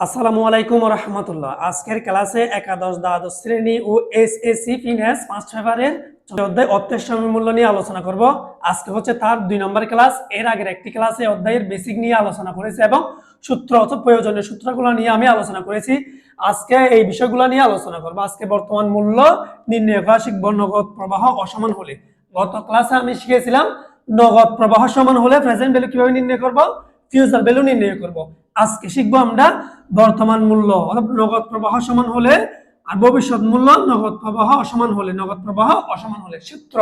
আসসালামু আলাইকুম রহমতুল্লাহ আজকের ক্লাসে একাদশ, দ্বাদশ শ্রেণি ও এস এস সি ফিনান্স পাঁচ পেপারের অধ্যায় অর্থের সময় মূল্য নিয়ে আলোচনা করব। আজকে হচ্ছে তার দুই নম্বর ক্লাস। এর আগের একটি ক্লাসে অধ্যায়ের বেসিক নিয়ে আলোচনা করেছি এবং সূত্র অথবা প্রয়োজনীয় সূত্রগুলো নিয়ে আমি আলোচনা করেছি। আজকে এই বিষয়গুলো নিয়ে আলোচনা করব। আজকে বর্তমান মূল্য, নির্ণয় করা শিখব নগদ প্রবাহ অসমান হলে। গত ক্লাসে আমি শিখেছিলাম নগদ প্রবাহ সমান হলে প্রেজেন্ট ভ্যালু কীভাবে নির্ণয় করব? ফিউচার ভ্যালু নির্ণয় করব। আজকে শিখব আমরা বর্তমান মূল্য নগদ প্রবাহ সমান হলে আর ভবিষ্যৎ মূল্য নগদ প্রবাহ অসমান হলে, নগদ প্রবাহ অসমান হলে। সূত্র।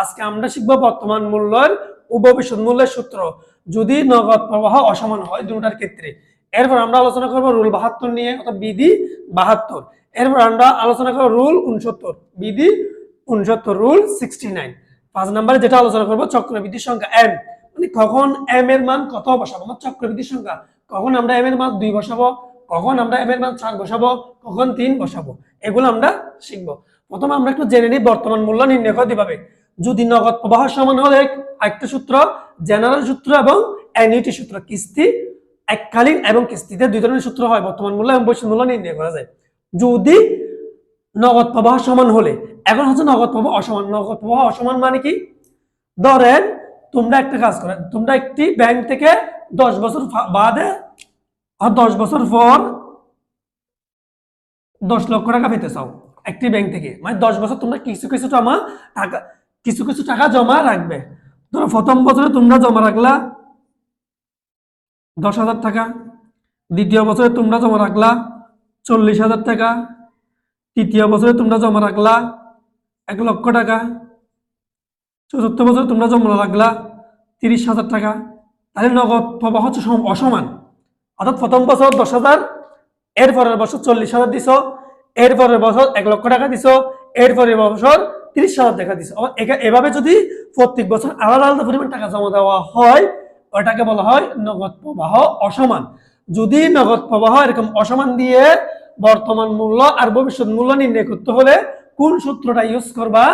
আজকে আমরা শিখব বর্তমান মূল্যের ও ভবিষ্যৎ মূল্যের সূত্র। যদি নগদ প্রবাহ অসমান হয় দুটার ক্ষেত্রে। এরপর আমরা আলোচনা করব রুল বাহাত্তর নিয়ে অর্থাৎ বিধি বাহাত্তর। এরপর আমরা আলোচনা করব রুল উনসত্তর। বিধি উনসত্তর, রুল সিক্সটি নাইন। পাঁচ নম্বরে যেটা আলোচনা করব, চক্রবৃদ্ধির সংখ্যা এম মানে কখন এম এর মান কত বসাবো? আমার চক্রবৃদ্ধির সংখ্যা কখন আমরা এম এর মান দুই বসাবো? কখন আমরা এম এর মান চার বসাবো? কখন তিন বসাবো? এগুলো আমরা শিখব। প্রথমে আমরা একটু জেনে নিই বর্তমান মূল্য নির্ণয় পাবে যদি নগদ প্রবাহ সমান হলে একটা সূত্র জেনারেল সূত্র এবং অ্যানিউটি সূত্র, কিস্তি এককালীন এবং কিস্তিতে দুই ধরনের সূত্র হয়। বর্তমান মূল্য এবং বৈশ্বিক মূল্য নির্ণয় করা যায়। যদি নগদ প্রবাহ সমান হলে, এখন হচ্ছে নগদ প্রবাহ অসমান। নগদ প্রবাহ অসমান মানে কি? ধরেন তোমরা একটা কাজ করে, তোমরা একটি ব্যাংক থেকে দশ বছর বাদে আর দশ বছর পর দশ লক্ষ টাকা পেতে চাও একটি ব্যাংক থেকে। মানে দশ বছর তোমরা কিছু কিছু জমা টাকা, কিছু কিছু টাকা জমা রাখবে। ধরো প্রথম বছরে তোমরা জমা রাখলা দশ হাজার টাকা, দ্বিতীয় বছরে তোমরা জমা রাখলা চল্লিশ হাজার টাকা, তৃতীয় বছরে তোমরা জমা রাখলা এক লক্ষ টাকা চতুর্থ বছরে তোমরা জমা লাগলা তিরিশ হাজার টাকা। তাহলে নগদ প্রবাহ হচ্ছে অসমান। অর্থাৎ প্রথম বছর দশ হাজার, এর পরের বছর চল্লিশ হাজার দিছ, এর পরের বছর এক লক্ষ টাকা দিছ, এর পরের বছর তিরিশ হাজার টাকা দিছ। এভাবে যদি প্রত্যেক বছর আলাদা আলাদা পরিমাণ টাকা জমা দেওয়া হয় ওটাকে বলা হয় নগদ প্রবাহ অসমান। যদি নগদ প্রবাহ এরকম অসমান দিয়ে বর্তমান মূল্য আর ভবিষ্যৎ মূল্য নির্ণয় করতে হলে কোন সূত্রটা ইউজ করবা?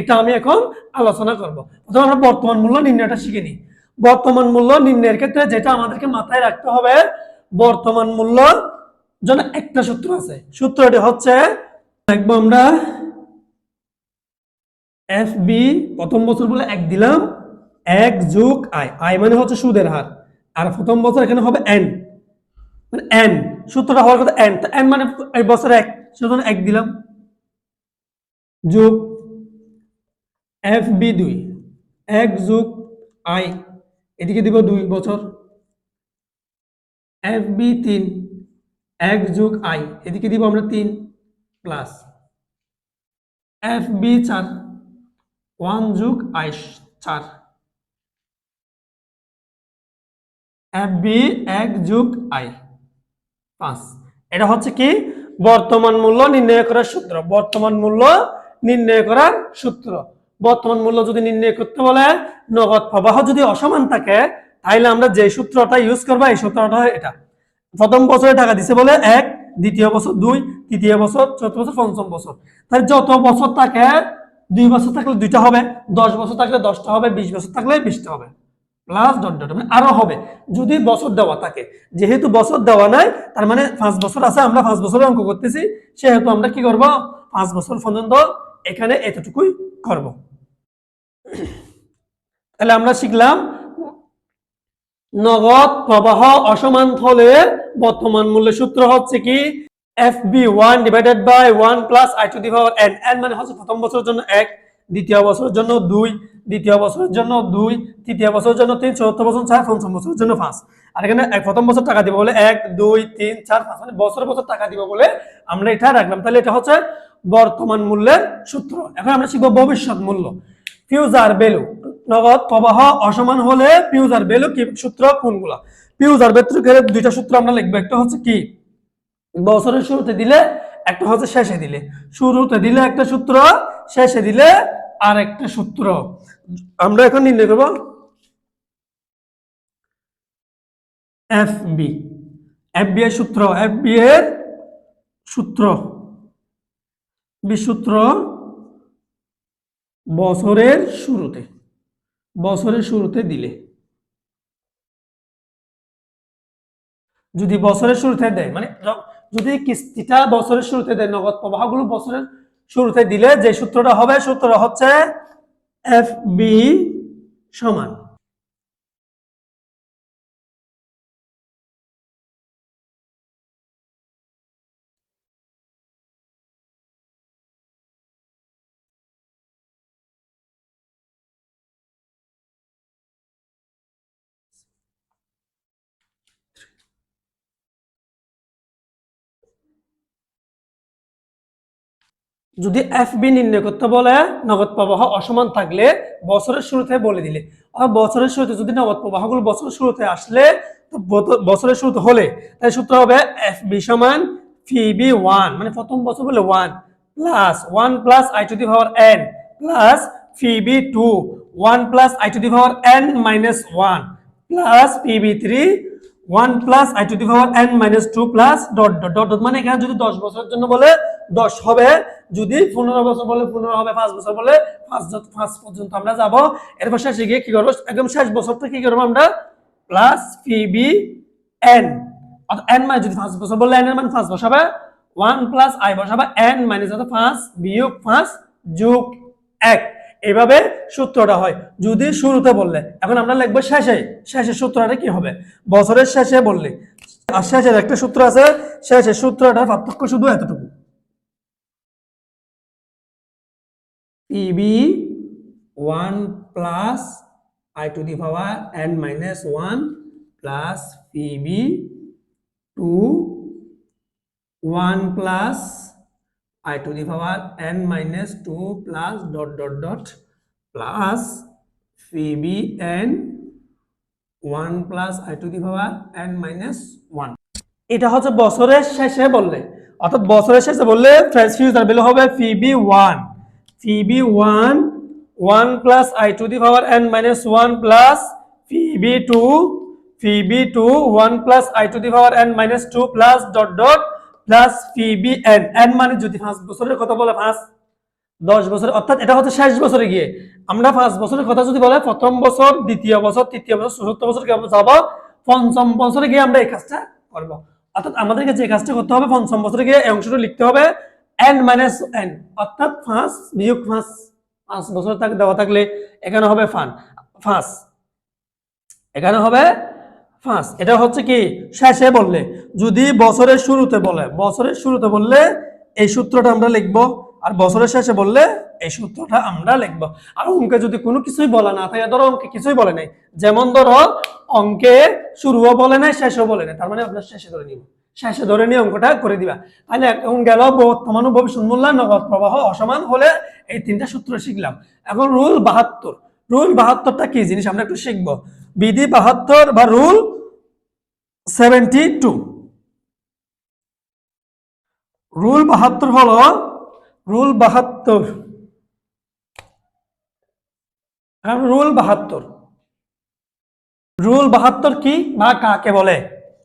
এটা আমি এখন আলোচনা করব। প্রথমে আমরা বর্তমান মূল্য নির্ণয়টা শিখে নিই। বর্তমান মূল্য নির্ণয়ের ক্ষেত্রে যেটা আমাদেরকে মাথায় রাখতে হবে, বর্তমান মূল্য জন্য একটা সূত্র আছে। সূত্রটি হচ্ছে, দেখব আমরা, এফ বি, প্রথম বছর বলে এক দিলাম, এক যোগ আই। আই মানে হচ্ছে সুদের হার। আর প্রথম বছর এখানে হবে এন। মানে এন, সূত্রটা হওয়ার কথা এন। তো এন মানে বছর এক, সেজন্য এক দিলাম। যোগ এফ বি দুই, এক যোগ আই এদিকে দিব দুই বছর। এফ বি তিন, এক যোগ আই এদিকে দিব আমরা তিন প্লাস। এফ বি চার, ওয়ান যোগ আই চার। এফ বি এক যোগ আই পাঁচ। এটা হচ্ছে কি? বর্তমান মূল্য নির্ণয় করার সূত্র। বর্তমান মূল্য নির্ণয় করার সূত্র। বর্তমান মূল্য যদি নির্ণয় করতে বলে, নগদ প্রবাহ যদি অসমান থাকে তাহলে আমরা যে সূত্রটা ইউজ করব, এই সূত্রটা এটা। প্রথম বছরে টাকা দিছে বলে এক, দ্বিতীয় বছর দুই, তৃতীয় বছর, চতুর্থ বছর, পঞ্চম বছর। তাহলে যত বছর থাকে, দুই বছর থাকলে দুইটা হবে, দশ বছর থাকলে দশটা হবে, বিশ বছর থাকলে বিশটা হবে। প্লাস ডট মানে আরও হবে। যদি বছর দেওয়া থাকে, যেহেতু বছর দেওয়া নাই, তার মানে পাঁচ বছর আছে, আমরা পাঁচ বছরের অঙ্ক করতেছি, সেহেতু আমরা কি করব? পাঁচ বছর পর্যন্ত এখানে এতটুকুই করব। তাহলে আমরা শিখলাম নগদ প্রবাহ অসমান হলে বর্তমান মূল্য সূত্র হচ্ছে কি F B one divided by one plus I to the power N N মানে হচ্ছে প্রথম বছরের জন্য এক, দ্বিতীয় বছরের জন্য দুই, দ্বিতীয় বছরের জন্য দুই, তৃতীয় বছরের জন্য তিন, চতুর্থ বছর চার, পঞ্চম বছরের জন্য পাঁচ। আর এখানে এক প্রথম বছর টাকা দিব বলে এক, দুই, তিন, চার, পাঁচ মানে বছর বছর টাকা দিব বলে আমরা এটা রাখলাম। তাহলে এটা হচ্ছে বর্তমান মূল্যের সূত্র। এখন আমরা শিখব ভবিষ্যৎ মূল্য। ফিউজার ভ্যালু নগদ প্রবাহ অসমান হলে ফিউজার ভ্যালু কি সূত্র, কোনগুলা? ফিউজার ভ্যালু দুইটা সূত্র আমরা লিখব। একটা হচ্ছে কি? বছরের শুরুতে দিলে, একটা হচ্ছে শেষে দিলে। শুরুতে দিলে একটা সূত্র, শেষে দিলে আর একটা সূত্র। আমরা এখন নির্ণয় করব এফ বি এফ বি এর সূত্র এফ বি এর সূত্র। বি সূত্র বছরের শুরুতে বছরের শুরুতে দিলে। যদি বছরের শুরুতে দেয় মানে যদি কিস্তিটা বছরের শুরুতে দেয়, নগদ প্রবাহগুলো বছরের শুরুতে দিলে যে সূত্রটা হবে সূত্রটা হচ্ছে এফ বি সমান। যদি এফ বি নির্ণয় করতে বলে, নগদ প্রবাহ অসমান থাকলে বছরের শুরুতে বলে দিলে। আর বছরের শুরুতে যদি নগদ প্রবাহগুলো বছরের শুরুতে আসলে, তো বছরের শুরুতে হলে তাই সূত্র হবে এফ বি সমান ফি বি ওয়ান মানে প্রথম বছর বলে one plus one plus i to the power n plus B two one plus i to the power n minus one plus P B three one plus i to the power n minus two plus dot dot dot dot মানে এখানে যদি দশ বছরের জন্য বলে দশ হবে। যদি পনেরো বছর বলে পনেরো হবে, পাঁচ বছর বলে পাঁচ পাঁচ পর্যন্ত আমরা যাব। এরপর শেষে গিয়ে কি করব? একদম শেষ বছরটা কি করব আমরা? Plus P B n n মানে যদি পাঁচ বছর বললে এন এর মান পাঁচ বসাবে। ওয়ান প্লাস আই বসাবে। এন মাইনাস অর্থাৎ পাঁচ বিয়োগ পাঁচ যোগ এক। এইভাবে সূত্রটা হয়। যদি শুরুতে বললে, এখন আমরা লিখব শেষে। শেষের সূত্রটা কি হবে? বছরের শেষে বললে। আর শেষের একটা সূত্র আছে। শেষের সূত্রটার পার্থক্য শুধু এতটুকু। PB one plus i to the power n minus one plus PB two one plus i to the power n minus 2 plus dot dot dot plus phi n 1 plus i to the power n minus 1 এটা হচ্ছে বছরের শেষে বললে, অর্থাৎ বছরের শেষে বললে fresh future value হবে P B one P B one one plus i to the power n minus one plus P B two P B two one plus i to the power n minus two plus dot dot plus P B n n মানে যদি পাঁচ বছরের কথা বলে, পাঁচ, দশ বছর, অর্থাৎ এটা হচ্ছে শেষ বছরে গিয়ে। আমরা পাঁচ বছরের কথা যদি বলে, প্রথম বছর, দ্বিতীয় বছর, তৃতীয় বছর, চতুর্থ বছর যাব, পঞ্চম বছরে গিয়ে আমরা এই কাজটা করব। অর্থাৎ আমাদেরকে যে কাজটা করতে হবে, পঞ্চম বছরে গিয়ে এই অংশটা লিখতে হবে। এন মাইনাস এন অর্থাৎ পাঁচ বিয়োগ পাঁচ পাঁচ বছর তাক দেওয়া থাকলে এখানে হবে ফান পাঁচ এখানে হবে পাঁচ এটা হচ্ছে কি? শেষে বললে, যদি বছরের শুরুতে বলে, বছরের শুরুতে বললে এই সূত্রটা আমরা লিখব, আর বছরের শেষে বললে এই সূত্রটা আমরা লিখব। আর অঙ্কে যদি কোনো কিছুই বলা না থাকে, ধরো অঙ্কে কিছুই বলে নাই, যেমন ধরো অঙ্কে শুরুও বলে নাই, শেষও বলে নাই, তার মানে আপনার শেষে ধরে নিব। শেষে ধরে নিয়ে অঙ্কটা করে দিবা। তাহলে এখন গেল বর্তমান ভবিষ্যৎ মূল্যায়ন নগদ প্রবাহ। অসমান হলে এই তিনটা সূত্র শিখলাম। এখন রুল বাহাত্তর। রুল বাহাত্তরটা কি জিনিস? আমরা একটু শিখব। বিধি বাহাত্তর বা রুল সেভেন্টি টু। রুল বাহাত্তর হলো, রুল বাহাত্তর। রুল বাহাত্তর। রুল বাহাত্তর কি বা কাকে বলে?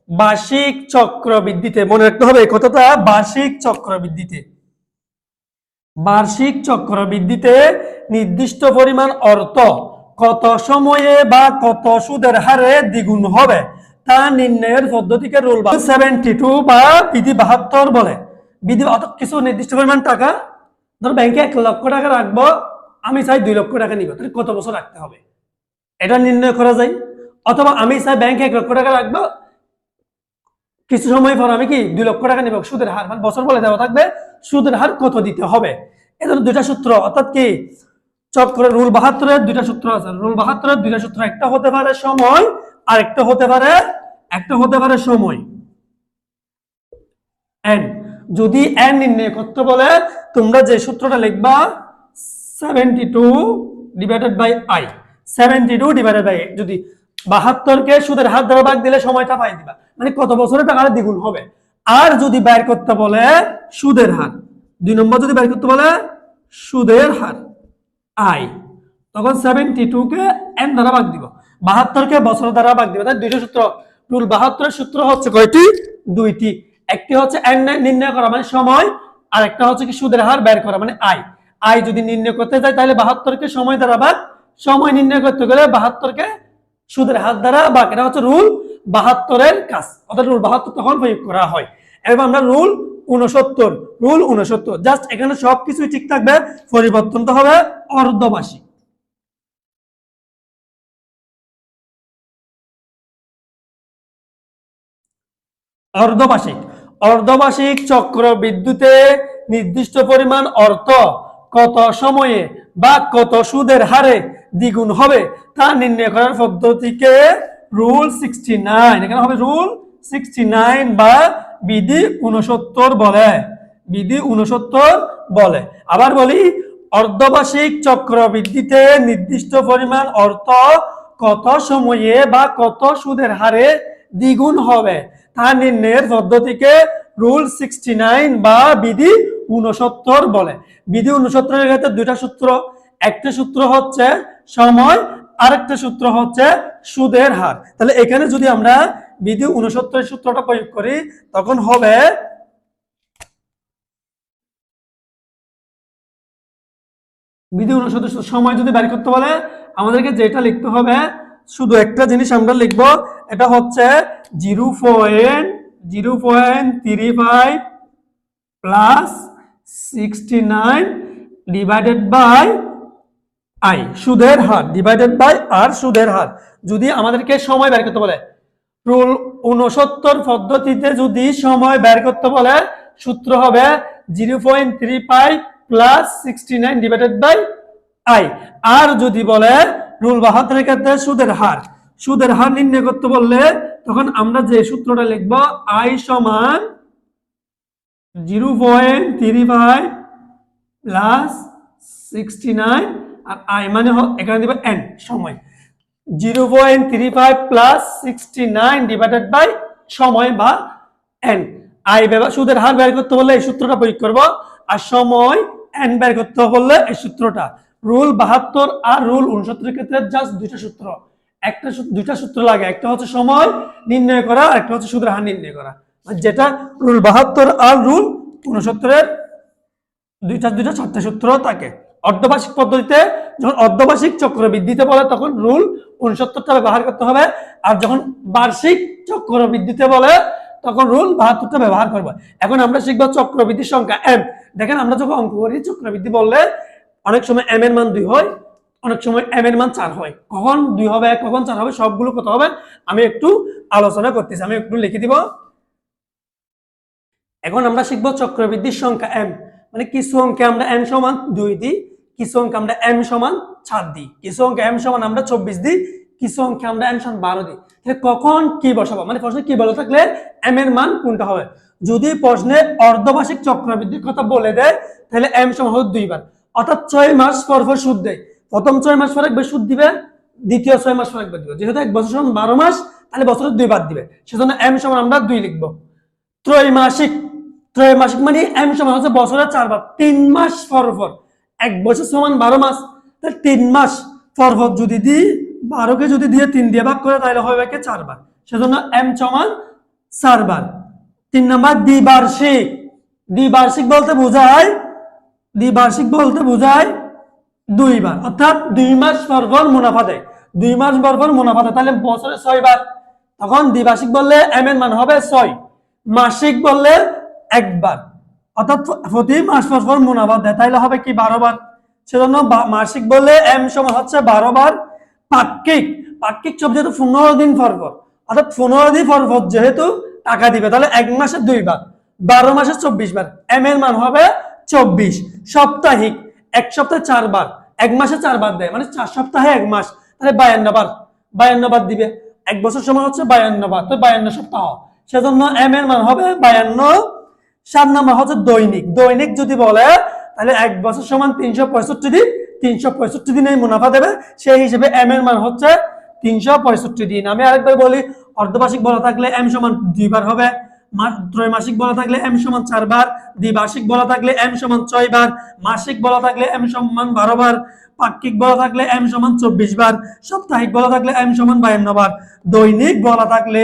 বার্ষিক চক্রবৃদ্ধিতে, মনে রাখতে হবে কথাটা, বার্ষিক চক্রবৃদ্ধিতে। বার্ষিক চক্রবৃদ্ধিতে নির্দিষ্ট পরিমাণ অর্থ কত সময়ে বা কত সুদের হারে দ্বিগুণ হবে, তা নির্ণয়ের পদ্ধতিকে রুল সেভেন্টি টু বা বিধি বাহাত্তর বলে। বিধি কিছু নির্দিষ্ট পরিমাণ টাকা, ধর ব্যাংকে এক লক্ষ টাকা রাখব, আমি চাই দুই লক্ষ টাকা নিব, তাহলে কত বছর রাখতে হবে? এটা নির্ণয় করা যায়। অথবা আমি চাই ব্যাংকে এক লক্ষ টাকা রাখব কিছু সময় পর আমি কি দুই লক্ষ টাকা নিব? সুদের হার। মানে বছর বলে দেওয়া থাকবে, সুদের হার কত দিতে হবে? এ ধরনের দুইটা সূত্র, অর্থাৎ কি চক্র রুল বাহাত্তরের দুইটা সূত্র আছে। রুল বাহাত্তরের দুইটা সূত্র, একটা হতে পারে সময় আর একটা হতে পারে, একটা হতে পারে সময়। এন যদি এন নির্ণয় করতে বলে, তোমরা যে সূত্রটা লিখবা seventy two divided by i seventy two divided by যদি বাহাত্তরকে সুদের হাত দ্বারা ভাগ দিলে সময়টা পাই দিবা। মানে কত বছরে টাকাটা দ্বিগুণ হবে? আর যদি বের করতে বলে, সুদের হার। দুই নম্বর যদি বের করতে বলে, সুদের হার। আই তখন সেভেন্টি টু কে এন দ্বারা ভাগ দিব। বাহাত্তরকে বছর দ্বারা ভাগ দিবে। তাই দুইটা সূত্র। রুল বাহাত্তরের সূত্র হচ্ছে কয়টি? দুইটি। একটি হচ্ছে এন নির্ণয় করা মানে সময়। আর একটা হচ্ছে কি সুদের হার বের করা মানে আই আই যদি নির্ণয় করতে চাই তাহলে বাহাত্তরকে সময় দ্বারা ভাগ। সময় নির্ণয় করতে গেলে বাহাত্তরকে সুদের হার দ্বারা ভাগ। এটা হচ্ছে রুল বাহাত্তরের কাজ। অর্থাৎ রুল বাহাত্তর তখন প্রয়োগ করা হয়। এবার আমরা রুল উনসত্তর রুল উনসত্তর জাস্ট এখানে সবকিছুই ঠিক থাকবে, পরিবর্তন তো হবে চক্র বিদ্যুতে নির্দিষ্ট পরিমাণ অর্থ কত সময়ে বা কত সুদের হারে দ্বিগুণ হবে তা নির্ণয় করার পদ্ধতিকে রুল সিক্সটি নাইন এখানে হবে রুল সিক্সটি নাইন বা বিধি উনসত্তর বলে। বিধি উনসত্তর বলে। আবার বলি, অর্ধবার্ষিক চক্রবৃদ্ধিতে নির্দিষ্ট পরিমাণ অর্থ কত সময়ে বা কত সুদের হারে দ্বিগুণ হবে, তা নির্ণয়ের পদ্ধতিকে রুল সিক্সটি নাইন বা বিধি উনসত্তর বলে। বিধি উনসত্তরের ক্ষেত্রে দুইটা সূত্র। একটা সূত্র হচ্ছে সময় আরেকটা সূত্র হচ্ছে সুদের হার। তাহলে এখানে যদি আমরা বিধি উনসত্তরের সূত্রটা প্রয়োগ করি, তখন হবে বিধি অনুসারে সময় যদি বের করতে বলে, আমাদেরকে যেটা লিখতে হবে, শুধু একটা জিনিস আমরা লিখব, এটা হচ্ছে zero point zero point three five plus sixty nine divided by i, সুদের হার ডিভাইডেড বাই আর সুদের হার। যদি আমাদেরকে সময় বের করতে বলে, রুল উনসত্তর পদ্ধতিতে যদি সময় বের করতে বলে, সূত্র হবে zero point three five plus sixty nine divided by i আর যদি বলে, রুল বাহাত্তরের ক্ষেত্রে সুদের হার সুদের হার নির্ণয় করতে বললে, তখন আমরা যে সূত্রটা লিখব আই সমান zero point three five plus sixty nine R I মানে এখানে দিবে এন সময়। Zero point three five plus sixty nine divided by সময় বা এন আই সুদের হার বের করতে বললে এই সূত্রটা প্রয়োগ করব। আর সময় এন বের করতে বললে এই সূত্রটা। রুল বাহাত্তর আর রুল উনসত্তরের ক্ষেত্রে জাস্ট দুইটা সূত্র। একটা দুইটা সূত্র লাগে। একটা হচ্ছে সময় নির্ণয় করা, আর একটা হচ্ছে সুদের হার নির্ণয় করা। যেটা রুল বাহাত্তর আর রুল উনসত্তরের দুইটা দুইটা চারটা সূত্র থাকে। অর্ধবার্ষিক পদ্ধতিতে যখন অর্ধবার্ষিক চক্রবৃদ্ধিতে বলে, তখন রুল উনসত্তরটা ব্যবহার করতে হবে। আর যখন বার্ষিক চক্রবৃদ্ধিতে বলে, তখন রুল বাহাত্তরটা ব্যবহার করব। এখন আমরা শিখব চক্রবৃদ্ধির সংখ্যা এম দেখেন, আমরা যখন অঙ্ক করি, চক্রবৃদ্ধি বললে অনেক সময় এম এর মান দুই হয়, অনেক সময় এম এর মান চার হয়। কখন দুই হবে, কখন চার হবে, সবগুলো কত হবে, আমি একটু আলোচনা করতেছি, আমি একটু লিখে দিব। এখন আমরা শিখব চক্রবৃদ্ধির সংখ্যা এম মানে কিছু অঙ্কে আমরা এম সমান দুই দিই, কিছু অঙ্কে আমরা এম সমান চার দিই, কিছু অঙ্কে এম সমান আমরা চব্বিশ দিই, কিছু অঙ্কে আমরা এম সমান বারো দিই। তাহলে কখন কি বসাবো? মানে প্রশ্নে কি বলে থাকলে এম এর মান কোনটা হবে? যদি প্রশ্নে অর্ধবার্ষিক চক্রবৃদ্ধির কথা বলে দেয়, তাহলে এম সমান হবে দুইবার। অর্থাৎ ছয় মাস পর পর সুদ দেয়। প্রথম ছয় মাস পর একবার সুদ দিবে, দ্বিতীয় ছয় মাস পর একবার দিবে। যেহেতু এক বছর সমান বারো মাস, তাহলে বছরে দুইবার দিবে। সেজন্য এম সমান আমরা দুই লিখব। ত্রৈমাসিক ত্রৈমাসিক মানে এম সমান হচ্ছে বছরে চারবার তিন মাস পর পর। এক বছর সমান বারো মাস। তাহলে তিন মাস পর পর যদি দিই, বারোকে যদি দিয়ে তিন দিয়ে ভাগ করে, তাহলে হবে কি চারবার সেজন্য এম সমান চারবার তিন নাম্বার দ্বিবার্ষিক। দ্বিবার্ষিক বলতে বোঝায়, দ্বিবার্ষিক বলতে বোঝায় দুইবার অর্থাৎ দুই মাস পর পর মুনাফা দেয়। দুই মাস পর পর মুনাফা দেয়। তাহলে বছরে ছয়বার তখন দ্বিবার্ষিক বললে এম এর মান হবে ছয়। মাসিক বললে একবার। অর্থাৎ প্রতি মাস পর পর মুনাফা দেয়, তাইলে হবে কি বারো বার? সেজন্য মাসিক বললে এম সমান হচ্ছে বারো বার পাক্ষিক। পাক্ষিক সব যেহেতু পনেরো দিন পর অর্থাৎ পনেরো দিন পর যেহেতু টাকা দিবে, তাহলে এক মাসে দুইবার বারো মাসে চব্বিশ বার, এম এর মান হবে চব্বিশ। সাপ্তাহিক, এক সপ্তাহে চারবার এক মাসে চারবার দেয় মানে চার সপ্তাহে এক মাস, তাহলে বায়ান্ন বার বায়ান্ন বার দিবে। এক বছর সময় হচ্ছে বায়ান্ন বার, তো বায়ান্ন সপ্তাহ। সেজন্য এম এর মান হবে বায়ান্ন সাত নম্বর হচ্ছে দৈনিক। দৈনিক যদি বলে, তাহলে এক বছর সমান তিনশো পঁয়ষট্টি দিন। তিনশো পঁয়ষট্টি দিনে মুনাফা দেবে। সেই হিসেবে এম এর মান হচ্ছে তিনশো পঁয়ষট্টি দিন। আমি আরেকবার বলি, অর্ধবার্ষিক বলা থাকলে এম সমান দুইবার হবে। ত্রৈমাসিক বলা থাকলে এম সমান চারবার দ্বিবার্ষিক বলা থাকলে এম সমান ছয় বার, মাসিক বলা থাকলে এম সমান বারো বার, পাক্ষিক বলা থাকলে এম সমান চব্বিশ বার, সাপ্তাহিক বলা থাকলে এম সমান বায়ান্ন বার, দৈনিক বলা থাকলে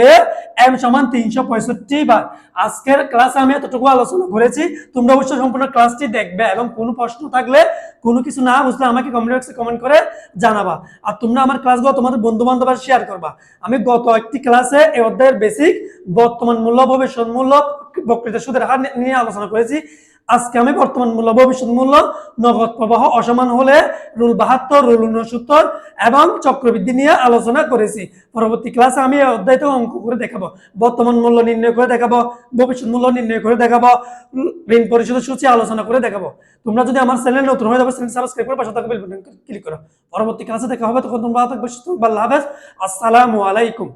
এম সমান তিনশো পঁয়ষট্টি বার। আজকের ক্লাসে আমি এতটুকু আলোচনা করেছি, তোমরা অবশ্যই সম্পূর্ণ ক্লাসটি দেখবে এবং কোনো প্রশ্ন থাকলে কোনো কিছু না বুঝলে আমাকে কমেন্ট বক্সে কমেন্ট করে জানাবা। আর তোমরা আমার ক্লাসগুলো তোমাদের বন্ধু বান্ধব শেয়ার করবা। আমি গত একটি ক্লাসে এই অধ্যায়ের বেসিক বর্তমান মূল্য ভবিষ্যৎ মূল্য বক্তৃতা সুদের হার নিয়ে আলোচনা করেছি। আজকে আমি বর্তমান মূল্য ভবিষ্যৎ মূল্য নগদ প্রবাহ অসমান হলে রুল বাহাত্তর, রুল উনসত্তর এবং চক্রবৃদ্ধি নিয়ে আলোচনা করেছি। পরবর্তী ক্লাসে আমি এই অধ্যায়টা অঙ্ক করে দেখাবো। বর্তমান মূল্য নির্ণয় করে দেখাবো ভবিষ্যৎ মূল্য নির্ণয় করে দেখাবো, ঋণ পরিশোধের সূচি আলোচনা করে দেখাবো। তোমরা যদি আমার চ্যানেল নতুন হয়ে যাবে চ্যানেল সাবস্ক্রাইব করে পাশে থাকা বেল বাটন ক্লিক করো। পরবর্তী ক্লাসে দেখা হবে, তখন তোমরা থাকবে আসসালামু আলাইকুম।